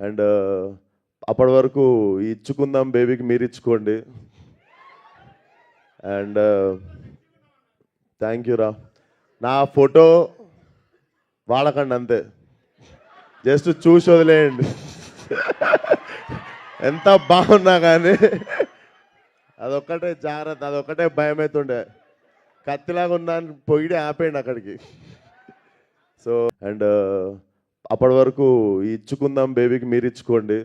And అప్పటి వరకు ఇచ్చుకుందాం బేబీకి మీరు ఇచ్చుకోండి. అండ్ థ్యాంక్ యూ రా. నా ఫోటో వాడకండి అంతే. జస్ట్ చూసి వదిలేయండి. ఎంత బాగున్నా కానీ అదొక్కటే జాగ్రత్త అదొక్కటే భయం అవుతుండే కత్తిలాగా ఉన్నాను పొయ్యి ఆపేయండి అక్కడికి. సో అండ్ అప్పటి వరకు ఇచ్చుకుందాం బేబీకి మీరు ఇచ్చుకోండి.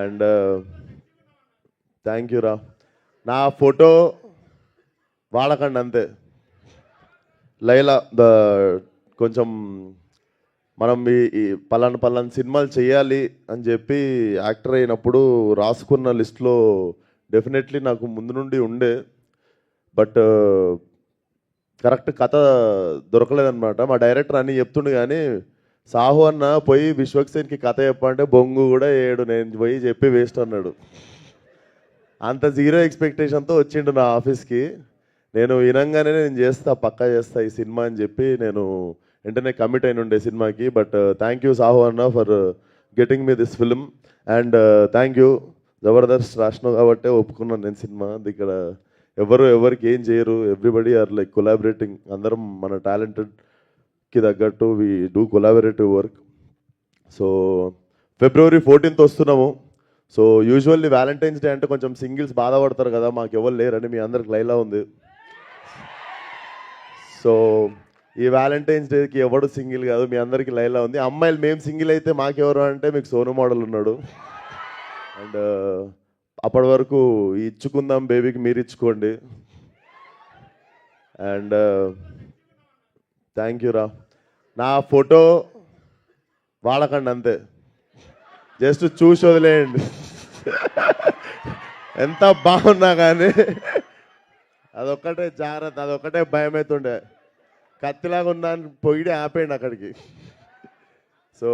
అండ్ uh, థ్యాంక్ యూ రా. నా ఫోటో వాడకండి అంతే. లైలా ద కొంచెం మనం ఈ ఈ పలానా పలానా సినిమాలు చేయాలి అని చెప్పి యాక్టర్ అయినప్పుడు రాసుకున్న లిస్ట్లో డెఫినెట్లీ నాకు ముందు నుండి ఉండే. బట్ uh, కరెక్ట్ కథ దొరకలేదన్నమాట. మా డైరెక్టర్ అన్నీ చెప్తుండు కానీ సాహు అన్న పోయి విశ్వక్సేన్కి కథ చెప్పంటే బొంగు కూడా ఏడు నేను పోయి చెప్పి వేస్ట్ అన్నాడు. అంత జీరో ఎక్స్పెక్టేషన్తో వచ్చిండు నా ఆఫీస్కి. నేను వినంగానే నేను చేస్తా పక్కా చేస్తా ఈ సినిమా అని చెప్పి నేను వెంటనే కమిట్ అయిన ఉండే సినిమాకి. But uh, thank you Sahu అన్న for getting me this film and uh, thank you Jabardasth రాసినావు కాబట్టే ఒప్పుకున్నాను నేను సినిమా. ఇక్కడ ఎవరు ఎవరికి ఏం చేయరు. ఎవ్రీబడి ఆర్ లైక్ కొలాబరేటింగ్ అందరం మన టాలెంటెడ్కి తగ్గట్టు we do collaborative work so February fourteenth వస్తున్నాము. సో యూజువల్లీ వ్యాలంటైన్స్ డే అంటే కొంచెం సింగిల్స్ బాధపడతారు కదా మాకు ఎవరు లేరని మీ అందరికి లైలా ఉంది. సో ఈ వ్యాలంటైన్స్ డేకి ఎవడు సింగిల్ కాదు మీ అందరికీ లైలా ఉంది. అమ్మాయిలు మేము సింగిల్ అయితే మాకెవరు అంటే మీకు సోను మోడల్ ఉన్నాడు. అండ్ అప్పటి వరకు ఇచ్చుకుందాం బేబీకి మీరు ఇచ్చుకోండి. అండ్ uh, థ్యాంక్ యూ రా. నా ఫోటో వాడకండి అంతే. జస్ట్ చూసి వదిలేయండి. ఎంత బాగున్నా కానీ అదొక్కటే జాగ్రత్త అదొక్కటే భయం అవుతుండే కత్తిలాగా ఉన్నాను పొయ్యి ఆపేయండి అక్కడికి. సో